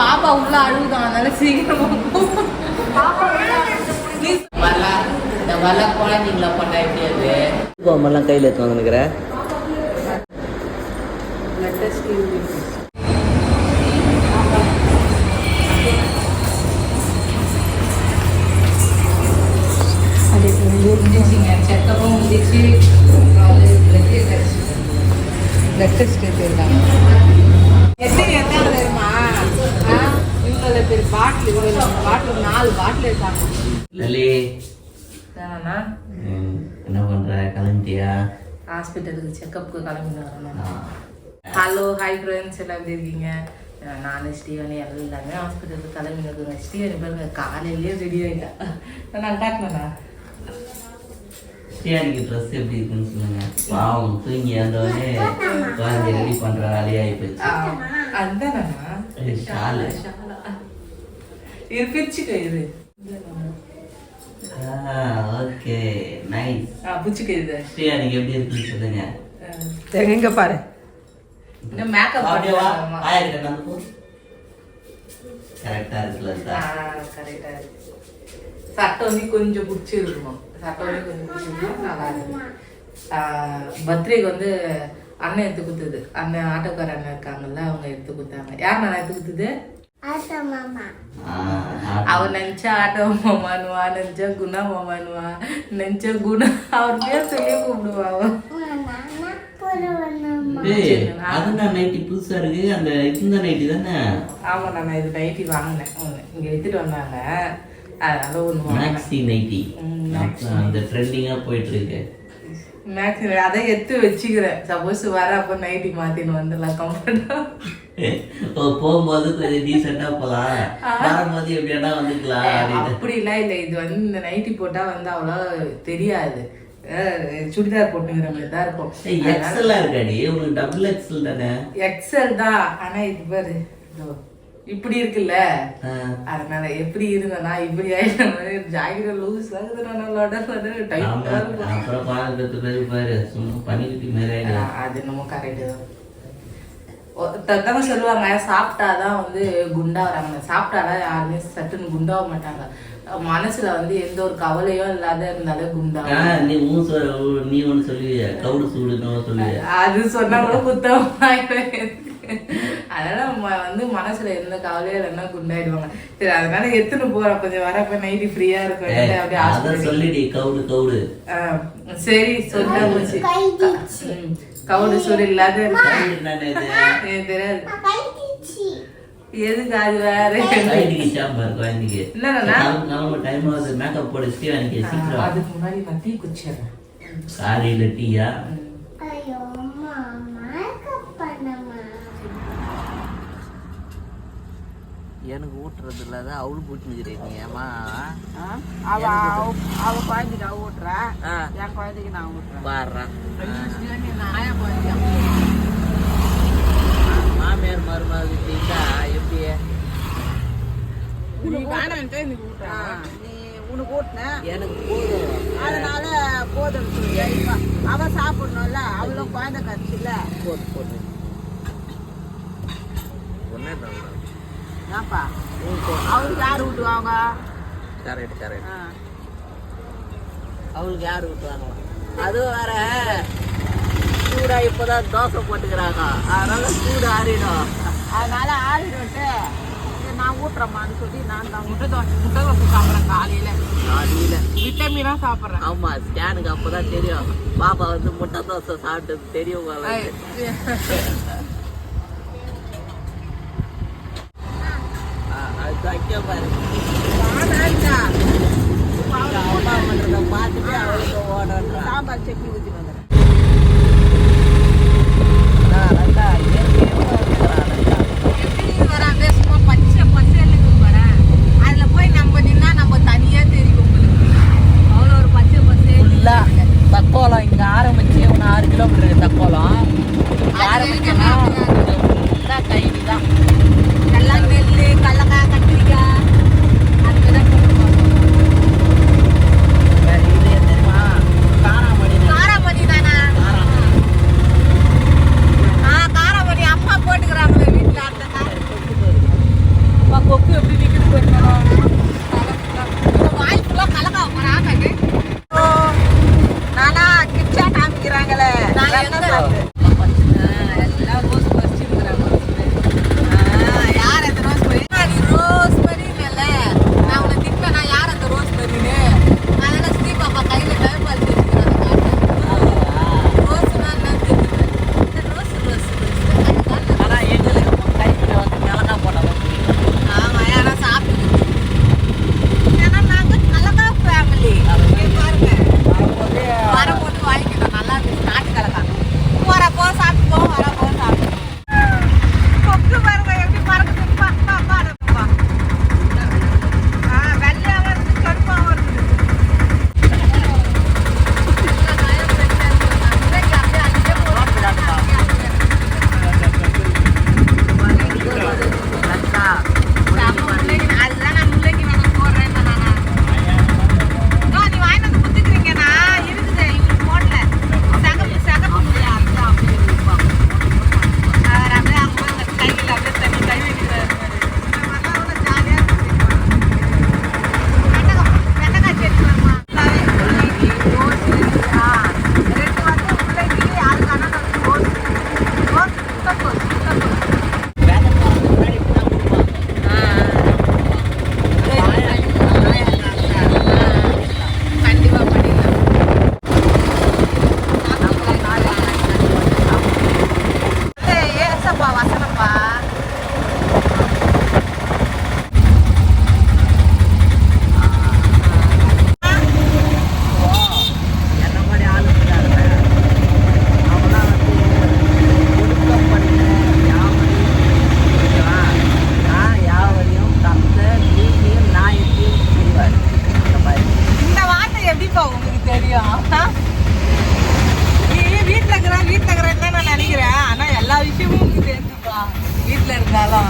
பாப்பா உள்ள அழுகுதான் அதனால சீக்கிரமா இந்த வரல குழந்தைங்கள பண்ண எப்படியாது கோமெல்லாம் கையில் எடுத்து வந்துருக்குறேன் முடிஞ்சிச்சிங்க செக்கப்பும் முடிச்சு பிளட் டெஸ்ட் எடுத்துருக்காங்க எத்தனை எத்தனை தெரியுமா ஆ இவ்வளோ பேர் பாட்டில் இவ்வளோ பாட்டில் நாலு பாட்டில் இருக்காங்க. லலி தானா? என்ன பண்ற? கிளம்பிட்டியா? ஹாஸ்பிட்டலுக்கு செக்கப்புக்கு கிளம்பி வரணும். ஹலோ ஹாய் ஃப்ரெண்ட்ஸ் எல்லாம் எப்படி இருக்கீங்க? நான் ஸ்டீவனி எல்லாமே ஹாஸ்பிட்டலுக்கு கிளம்பி இருக்குங்க ஸ்டீவனி பாருங்க காலையிலேயே ரெடி ஆகிட்டேன் நான் காட்டினேண்ணா ஸ்ரீயானிக்கு ட்ரெஸ் எப்படி இருக்குன்னு சொல்லுங்க. பாவம் தூங்கி வந்தவொடனே குழந்தை ரெடி பண்ற வேலையாகி போச்சு. அதுதானண்ணா ஷாலு. இது பிச்சுக்க இது. Okay nice. ஆ பிச்சுக்க இது. ஸ்ரீயானிக்கு எப்படி இருக்குன்னு சொல்லுங்க. எங்க பாரு. இன்னும் மேக்கப் அப்படியே வா நடந்து போ கரெக்டா இருக்குல்ல சார் கரெக்டா இருக்கு. சட்டை வந்து கொஞ்சம் பிடிச்சி இருக்கணும் சட்டை வந்து கொஞ்சம் பிடிச்சிருக்கணும் நல்லா இருக்கும் பர்த்டேக்கு வந்து அண்ணன் எடுத்து கொடுத்தது. அண்ணன் ஆட்டோக்கார அண்ணன் இருக்காங்கல்ல அவங்க எடுத்து கொடுத்தாங்க. யார் நான் எடுத்து கொடுத்தது? அவர் நினைச்சா ஆட்டோ மாமானுவா நினைச்சா குணா மாமானுவா நினைச்சா குணா அவர் பேர் சொல்லி கூப்பிடுவா அதுதான் நைட்டி புதுசா இருக்கு அந்த இந்த நைட்டி தானே ஆமா நான் இது நைட்டி வாங்கினேன். இங்க எடுத்துட்டு வந்தாங்க அதனால வாங்கினேன் மேக்ஸி நைட்டி அந்த ட்ரெண்டிங்கா போயிட்டு இருக்கு மேக்ஸ் அதை எடுத்து வச்சுக்கிறேன். சப்போஸ் வர அப்போ நைட்டி மாத்தின்னு வந்துடலாம் கம்ஃபர்டா ஓ, போகும்போது கொஞ்சம் டீசெண்டா போலாம். வரும்போது எப்படியாடா வந்துக்கலாம் அப்படிலாம் இல்லை. இது வந்து இந்த நைட்டி போட்டா வந்து அவ்வளோ தெரியாது. சுடிதார் போட்டுக்கிற மாதிரி தான் இருக்கும். எக்ஸலா இருக்காடி உங்களுக்கு டபுள் எக்ஸல் தானே? எக்ஸல் தான். ஆனா இது பாரு இப்படி இருக்குல்ல. அதனால எப்படி இருந்தனா இப்படி ஆயிடுச்சு ஜாக்கெட் லூஸ் ஆகுது. நான் லொட லொட ஆமா. டைட்டா இருக்கும் அப்புறம் பெற்று பிறகு பாரு சும்மா பண்ணிக்கிட்டு ஆஹ் அது என்னமோ கரெக்டு தான். ஒருத்தவங்க சொல்லுவாங்க சாப்பிட்டாதான் வந்து குண்டா வராங்க. சாப்பிட்டாதான் யாருமே சட்டுன்னு குண்டாக மாட்டாங்க. மனசுல வந்து எந்த ஒரு கவலையும் இல்லாத இருந்தாலே குண்டா நீ சொல் நீ ஒன்று சொல்லுவிய கவுடு சூடுன்னு சொல்லுவிய. அது சொன்னா கூட குத்தமாயிடும் அதனால நம்ம வந்து மனசுல எந்த கவலையும் இல்லைன்னா குண்டாயிடுவாங்க. சரி அதனால எத்தனை போறோம் கொஞ்சம் வரப்ப நைட்டு ஃப்ரீயா இருக்கும் அப்படியே சொல்லிடி கவுடு கவுடு. ஆஹ் சரி சொல்ல போச்சு ம், கவுடு சூடு இல்லாத தெரியாது. எதுக்கு அது வேற? சீக்கிரம் அதுக்கு முன்னாடி நான் குடிச்சிடுறேன். காலையில டீயா? எனக்கு ஊட்டுறது இல்லாத அவளு போட்டுக்கிறேன் நீ ஏமா அவ அவ- குழந்தைக்கு அவ ஊட்டுறா? ஆ. என் குழந்தைக்கு நான் ஊட்டுறேன். பாடுறான் மாமியார் மருமக கிட்டா எப்படி? நீ உனக்கு ஊட்டின? எனக்கு போதும். அதனால போதும். அவ சாப்பிடணும்ல அவளும் குழந்தை கட்சில போது போது ஒன்னே ஏப்பா அவளுக்கு யார் ஊட்டுவாங்க? கரெக்ட் கரெக்ட் ஆ. அவளுக்கு யார் விட்டுவாங்க அதுவும் வேற. சூடா இப்பதான் தோசை போட்டுக்கிறாங்க. அதனால சூடு ஆறிடும். அதனால ஆறிடும்ட்டு நான் ஊட்டுறேம்மான்னு சொல்லி நான் தான் முட்டை தோசை முட்டை தோசை சாப்பிட்றேன் காலையில. காலையில. விட்டமினா சாப்பிட்றேன். ஆமா ஸ்கேனுக்கு அப்பதான் தெரியும். பாப்பா வந்து முட்டை தோசை சாப்பிட்டது தெரியும் அவளுக்கு. ஆ, அது தைக்க பாரு. அம்மா பார்த்துட்டு அவளுக்கு ஓடுறா சாம்பார் சட்னி ஊற்றி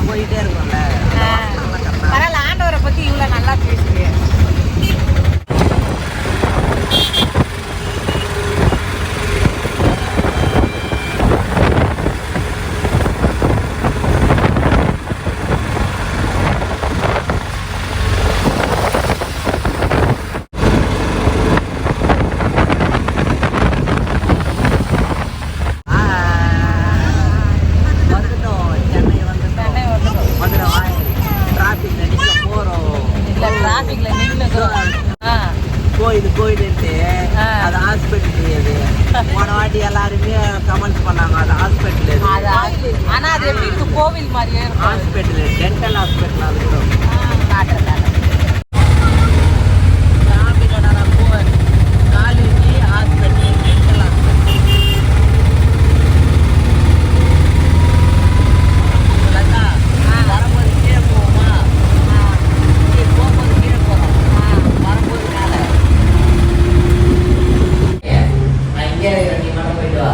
போயிட்டே இருக்கும்ல. பரவாயில்ல ஆண்டவரை பத்தி இவ்வளவு நல்லா பேசுறிய வந்துட்டோம் சென்னை வந்துட்டோம் சென்னை வந்துட்டோம். வந்துடும் டிராஃபிக் நினைக்க போறோம் இல்ல டிராபிக்ல நின்னுக்கிறோம் ஆ கோயில் கோயிலுன்ட்டு ஆ. அது ஹாஸ்பிட்டல் இது போன வாட்டி எல்லாருமே கமெண்ட்ஸ் பண்ணாங்க. அது ஹாஸ்பிட்டல் இது அது எப்படி இருக்கு? கோவில் மாதிரியே ஹாஸ்பிட்டல் டென்டல் ஹாஸ்பிட்டல் அது கூட. காட்டுறேன் காட்டுறேன். டிராஃபிக்கோட நான் போவேன் college hospital dental hospital Latha, வரும்போது கீழே போவோமா கீழே போகும்போது கீழே போறோம் வரும்போது மேலே இங்கே நீ மட்டும் போயிட்டு வா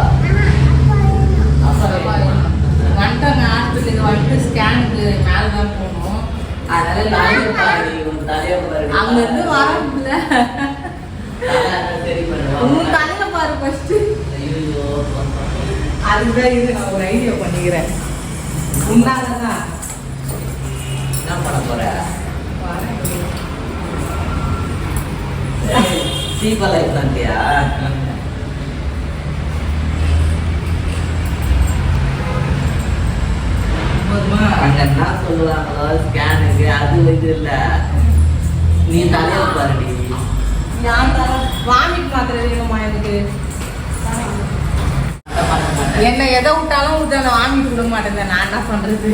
வந்துட்டாங்க ஹாஸ்பிட்டலுக்கு வந்துட்டு ஸ்கேனுக்கு மேலே தான் போகணும் அதனால லாரி அங்க இருந்து வர முடியல சரி உன் தலையில பாரு ஃபர்ஸ்ட் ஐயோ அதுதான் இது நான் ஒரு ஐடியா பண்ணிக்கிறேன். உன்னால தான் என்ன பண்ண போற? சீப்பா லைஃப் தான்ட்டியா அங்க என்ன சொல்லுவாங்களோ ஸ்கேனுக்கு அது இது இல்ல. நீ தலையில பாருடி வாமிட் மாத்திரை வேணுமா எனக்கு? என்ன எதை விட்டாலும் விட்டு நான் வாமிட் விட மாட்டேன் நான் என்ன பண்றது.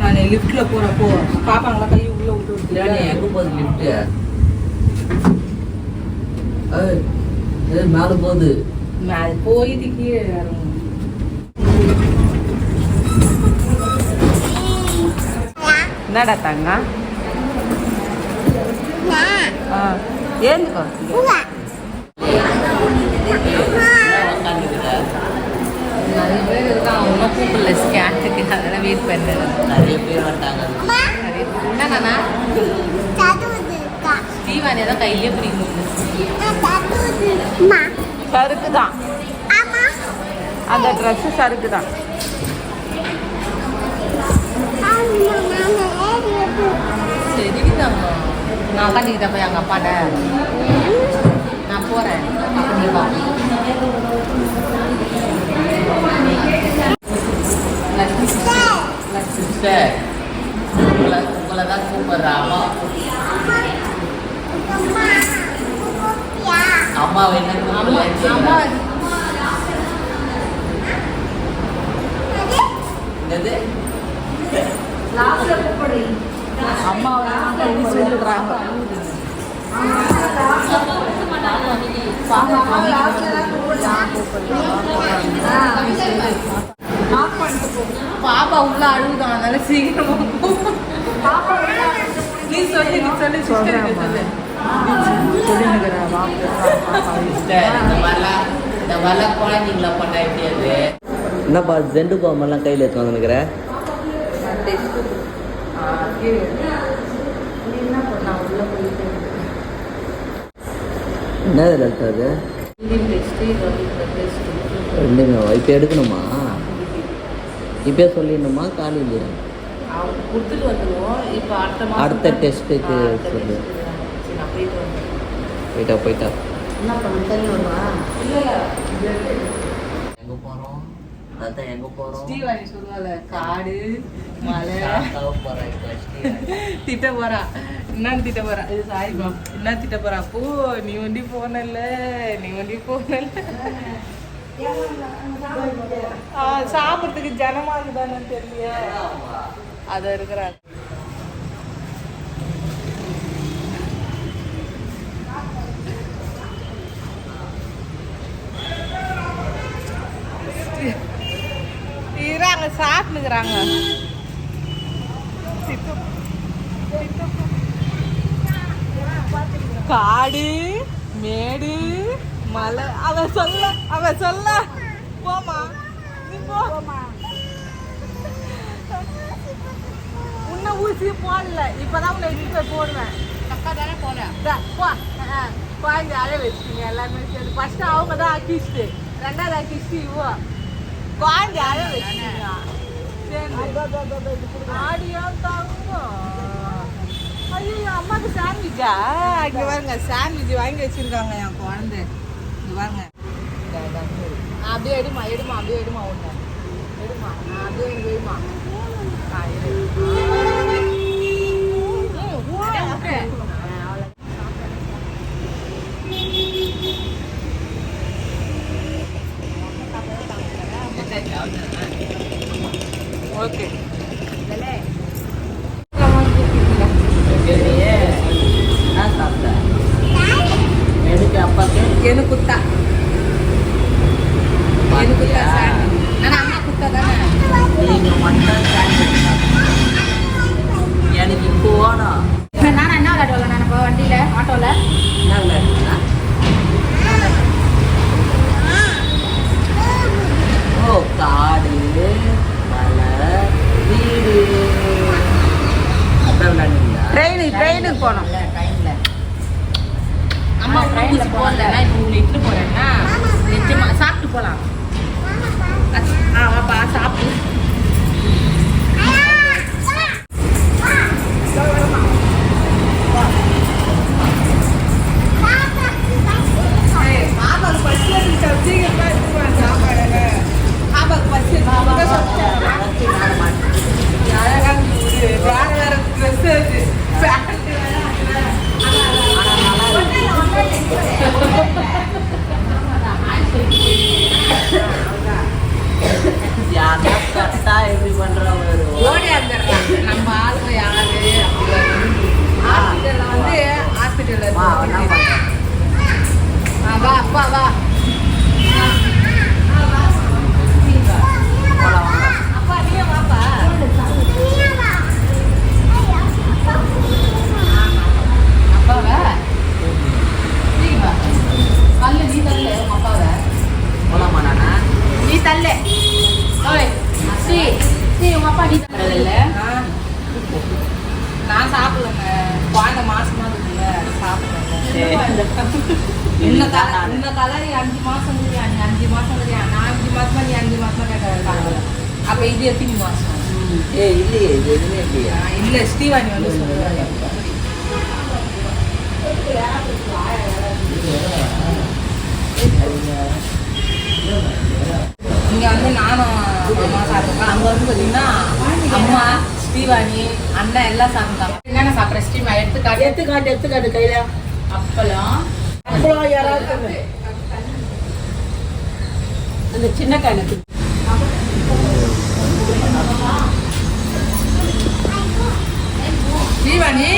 நான் லிஃப்ட்ல போறப்போ பாப்பாங்களா கை உள்ள விட்டு விட்டு எங்க போகுது லிஃப்ட் மேல போகுது. அது போயிட்டு கீழே என்னடா தங்க? ஏந்துக்கோ நிறைய பேர் இருக்கான் ஒன்றும் கூப்பிடல ஸ்கேனுக்கு அதெல்லாம் வெயிட் பண்ணுறேன் நிறைய பேர் என்னண்ணா ஸ்டீவானே தான் கையிலே பிடிக்க முடியல சருக்கு தான் அந்த ட்ரெஸ்ஸு சருக்கு தான் சரிதாம்மா நான் உட்காந்துக்கிட்டேன் போய் எங்கள் அப்பாட்ட நான் போகிறேன் அப்போ நீ வா. சிஸ்டர் உங்களை உங்களை தான் கூப்பிடுறா அம்மா என்ன அம்மா என்னது? அம்மா சொல்லுறாங்க பாப்பா உள்ள அழுகுதான் அதனால சீக்கிரமா போ. நீ சொல்லு நீ சொல்லு சிஸ்டருக்கு சொல்லு. இந்த மாதிரிலாம் குழந்தைங்கள பண்ணா எப்படி என்னப்பா ஜெண்டு பாம்பெல்லாம் கையில் எடுத்து வந்துருக்கிற என்ன டாக்டர் அது? ரெண்டுமே இப்போ எடுக்கணுமா? இப்பயே சொல்லிடணுமா? காலையில் அடுத்த டெஸ்ட்டுக்கு சொல்லு. போயிட்டா போயிட்டா போயிட்டா என்ன பண்ண தெரியுமா இல்ல இல்ல எங்கே போகிறோம் அதான் எங்கே போகிறோம் ஸ்ரீவாணி சொல்லுவாள் காடு மலை. திட்ட போறா. என்னன்னு திட்ட போறா? இது சாரிப்பா என்ன திட்ட போறா? அப்போ நீ வண்டி போனல நீ வண்டி போனல சாப்பிட்றதுக்கு ஜனமா இருக்குதானு தெரியல அத இருக்கிறாங்க இருக்கிறாங்க சாப்பிட்டுக்கிறாங்க காடு மேடு மலை. அவ சொல்ல அவ சொல்ல. போமா நீ போமா உன்ன ஊசி போடல. இப்பதான் உன்னை எடுத்து போய் போடுவேன். அக்கா தானே போனேன் போ. குழந்தை அழ வச்சுக்கீங்க. எல்லாருமே சேர்ந்து. ஃபர்ஸ்ட் அவங்க தான் அக்கிஸ்ட்டு ரெண்டாவது அக்கிஸ்ட்டு இவோ. குழந்தை அழ வச்சுக்கீங்க. சேர்ந்து ஆடியோ தங்கம். ஐயோ அம்மாக்கு சாண்ட்விச்சா இங்க பாருங்க சாண்ட்விச் வாங்கி வச்சிருக்காங்க என் குழந்தை. இங்க பாருங்க. அப்படியே எடுமா எடுமா அப்படியே எடுமா ஒண்ணு எடுமா நான் அப்படியே எனக்கு எடுமா ஆ, எடு. ஏய், ஊ. ஆ, அவ்வளவு. ஓகே என்ன சாப்பிட்ட எதுக்கு அப்பாக்கு எனக்கு குத்தா எனக்கு குத்தா சாண்ட்விச் ஆனா அம்மா குத்தா தானே நீங்க மட்டும் சாப்பிட்டு எனக்கு இப்போ வேணும் நான் என்ன விளையாடுவேன் நான் இப்போ வண்டியில ஆட்டோல என்ன விளையாடுறீங்களா? ஓ காடு மலை வீடு அதான் விளையாடுவீங்களா ட்ரெயின் ட்ரெயினுக்கு போனோம் ட்ரெயின்ல. அம்மா ட்ரெயின்ல ட்ரெயினில் போகல. போகல இப்போ உங்களை இட்டு போறேன்னா நிச்சயமா சாப்பிட்டு போலாம். ஆ வாப்பா சாப்பிட்டு அழகாக வேற வேற ட்ரெஸ் அது வேற. யாருன்னா கரெக்டா எப்படி பண்றவங்க ஓடி வந்துடுறான் நம்ம ஆளுங்க யாரு ஹாஸ்பிட்டல்ல வந்து ஹாஸ்பிட்டல்ல வா என்ன பண்ற வா. தள்ளு. ஓய் சி சி உங்க அப்பா நீ நான் சாப்பிடலங்க. குழந்தை மாசமா இருக்குல்ல சாப்பிடுறேங்க இந்த கலை இந்த கலர் அஞ்சு மாசம் நீ அஞ்சு மாசம் நான் அஞ்சு மாசமா நீ அஞ்சு மாசமா கேட்க அப்ப இது எத்தனை மாசம்? ஏய் இல்லையே இது எதுவுமே இல்லையா. இல்ல ஸ்ரீவாணி வந்து சொல்லுவாங்க இங்க வந்து நானும் அம்மா சாப்பிட்டோம் அங்க வந்து பாத்தீங்கன்னா அம்மா ஸ்ரீவாணி அண்ணன் எல்லாம் சாப்பிட்டாங்க என்னென்ன சாப்பிட்ற ஸ்ரீமா எடுத்துக்காட்டு. எடுத்துக்காட்டு எடுத்துக்காட்டு கையில. அப்பளம். அப்புறம் யாராவது அந்த சின்ன கணக்கு ஸ்ரீவாணி?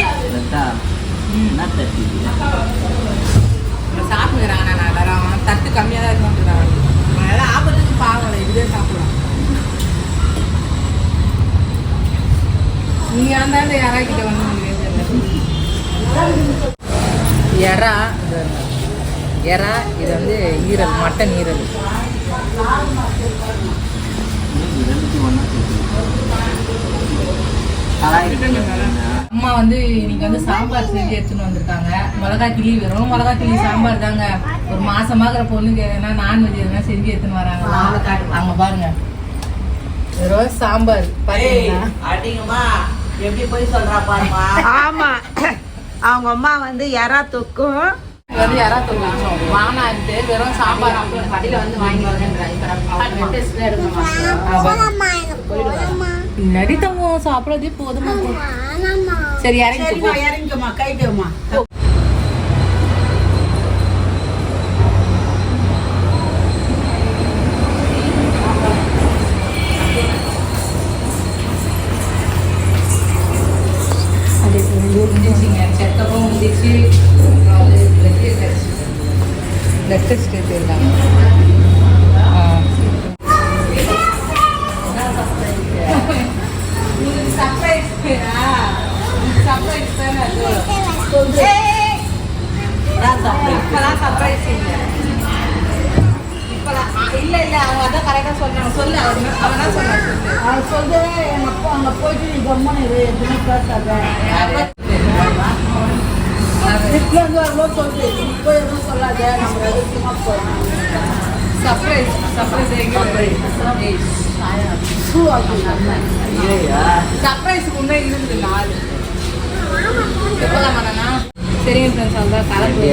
சாப்பிடுறாங்க நான் எல்லாரும். தட்டு கம்மியாக தான் இருக்குன்றாங்க அதெல்லாம் ஆபத்துக்கு பாவம் இதுவே சாப்பிடலாம். நீங்க இருந்தாலும் யாரா கிட்ட வந்து எறா எறா இது வந்து ஈரல் மட்டன் ஈரல். ரெண்டுத்தையும் ஒன்றா அம்மா வந்து இன்னைக்கு வந்து சாம்பார் செஞ்சு எடுத்துன்னு வந்திருக்காங்க. மிளகா கிளி வெறும் மிளகா கிளி சாம்பார் தாங்க. ஒரு மாசமாகிற பொண்ணுக்கு எதனா நான்வெஜ் எதனா செஞ்சு எடுத்துன்னு வராங்க. அங்க பாருங்க. வெறும் சாம்பார். அடிங்கம்மா. எப்படி போய் சொல்றா பாருமா ஆமா. அவங்க அம்மா வந்து எறா தொக்கும். வந்து யாரா வாங்கினா இருக்கு வெறும் சாம்பார் கடையில வந்து வாங்கி நடித்தவங்க சாப்பிடறதே போதுமா? சரி இறங்கி இறங்கிக்கோமா இறங்கிக்கம்மா கைட்டுமா முடிஞ்சிச்சிங்க செக்கப்பும் முடிச்சு பிளட் டெஸ்ட் அவன் என்ன சொன்னா சொல்லு. அது சொல்லு எங்க அப்பா அங்க போயிட்டு நீ கம்மனு இரு எதுவுமே பேசாத. வீட்டுல இருந்து வரும்போது சொல்லு இப்போ எதுவும் சொல்லாத நம்ம ரகசியமா போறோம். சர்ப்ரைஸ் சர்ப்ரைஸ் சர்ப்ரைஸுக்கு முன்னே இருந்து நாலு. எப்போதான் பண்ணனா சரிங்க ஃப்ரெண்ட்ஸ் அவ்வளோ கலந்து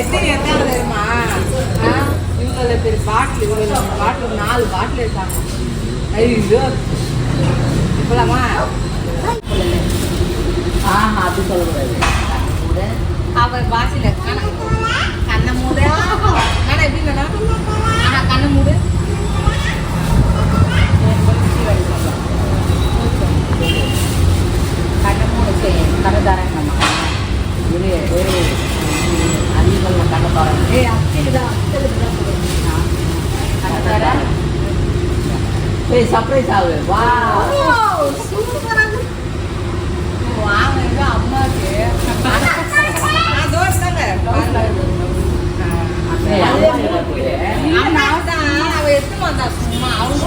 எத்தனை எத்தனை தெரியுமா? இவ்வளோ பெரிய பாட்டில் இவ்வளோ பாட்டில் நாலு பாட்டில் இருக்காங்க. ஐயோ. இப்போலாமா ஆஹா அது சொல்லக்கூடாது. அவன் பாசில கண்ணை மூடு. நானா எப்படி நானா ஆனா கண்ணை மூடு. கண்ணை மூட செய்யும் கண்ணை தரேன் நம்ம. இரு. இரு அதிகமாக கண்ணை தரேன் ஏய் அத்தைக்குதான் அத்தைக்கு தான் தரேன் ஏய் சர்ப்ரைஸ் ஆகு. வா. வாங்க எங்க அம்மாக்கு. தோசை ஏய், அம்மா இருக்கு. அம்மா தான் அவ எடுத்து வந்தா சும்மா அவங்க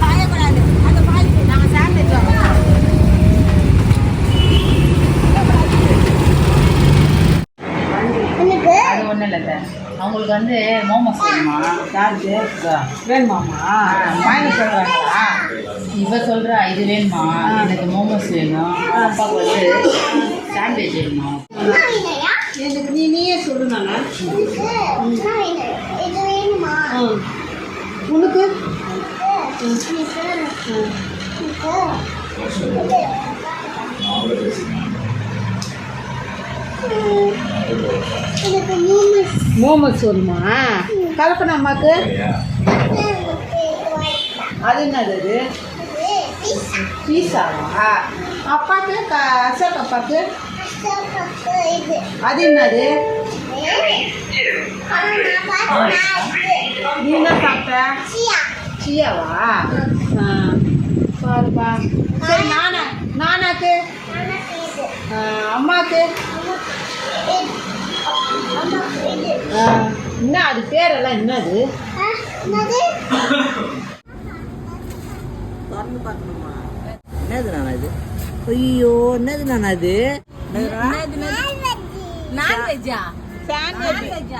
காயப்படாது அந்த பாய்க்கு நாங்கள் சாண்ட்விச் வாங்கலாம் அது ஒன்றும் இல்லை சார் அவங்களுக்கு வந்து மோமோஸ் வேணுமா யாருக்கு வேணுமாம்மா? வாங்கி சொல்கிறாங்களா இவ சொல்றா இது வேணுமா? எனக்கு மோமோஸ் வேணும். அப்பாவுக்கு வந்து சாண்ட்விச் வேணுமா? எனக்கு நீ நீயே சொல்லு நானா. உனக்கு? மோமோஸ் வருமா கலப்பன அம்மாக்கு? அது என்னது அது? பீஸாவா அப்பாக்கு? அசோக் அப்பாக்கு? அது என்னது? நீ என்ன சாப்பிட்ட? சியாவா? ஆ, பாருப்பா. சரி நானா நானாக்கு? அம்மாக்கு? என்ன அது? பேரெல்லாம் என்னது? திறந்து பார்க்கணுமா? என்னது நானா இது? ஐயோ என்னது நானா இது? நான்வெஜ்ஜா? சாண்ட்விச்.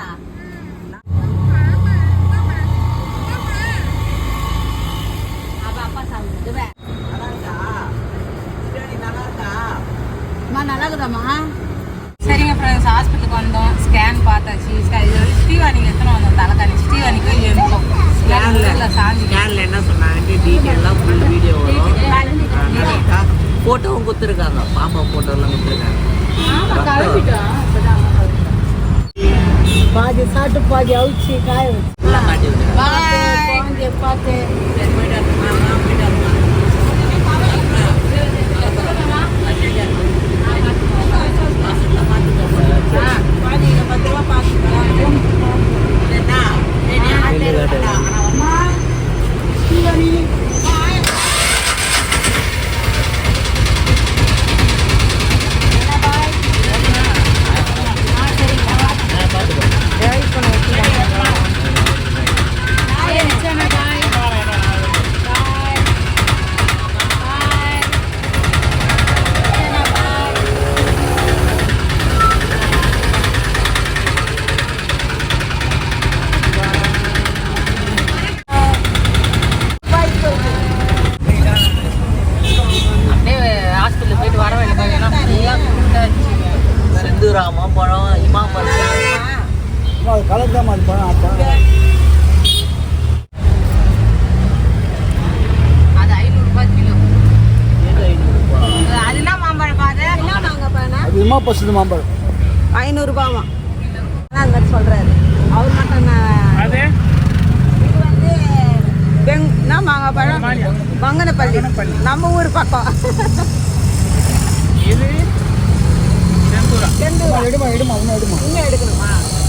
அப்ப அப்பா சாப்பிடுது நல்லா இருக்கா பிரியாணி நல்லா இருக்கா அம்மா நல்லா இருக்குதாம்மா சரிங்க ஃப்ரெண்ட்ஸ் ஹாஸ்பிட்டலுக்கு வந்தோம். ஸ்கேன் பார்த்தாச்சு. இது வந்து ஸ்ரீவாணிக்கு எத்தனை வந்தோம்? தலைக்காணி ஸ்ரீவாணிக்கு எழுந்தோம். ஸ்கேனில் சாஞ்சி ஸ்கேனில் என்ன சொன்னாங்க டீட்டெயிலாக ஃபுல் வீடியோ வரும். ஃபோட்டோவும் கொடுத்துருக்காங்க. பாப்பா ஃபோட்டோலாம் கொடுத்துருக்காங்க. பாதி சாப்பிட்டு பாதி அவிச்சு காய வச்சு. குழந்தைய பார்த்து சரி போயிட்டு வரட்டுமா? போயிட்டு வரட்டுமா? பாதியில பத்து ரூபா பார்த்துக்கலாம் அப்படியே ஹாஸ்பிட்டல் போயிட்டு வர வேண்டிய ஏன்னா ஃபுல்லாக கூட்டாச்சு செந்தூராமா பழம் இமா பழம் கலர் தான் அது பழம் அப்பா அது ஐநூறுரூபா கிலோ. அது என்ன மாம்பழம் பாரு. அது இம்மா பசுது மாம்பழம். ஐநூறுபாமா அந்த மாதிரி சொல்கிறாரு அவர் மட்டும் நான் இது வந்து பெங் என்ன மாங்காய் பழம்? பங்கனப்பள்ளி நம்ம ஊர் பக்கம். இது? എടുക്കണം. ആ.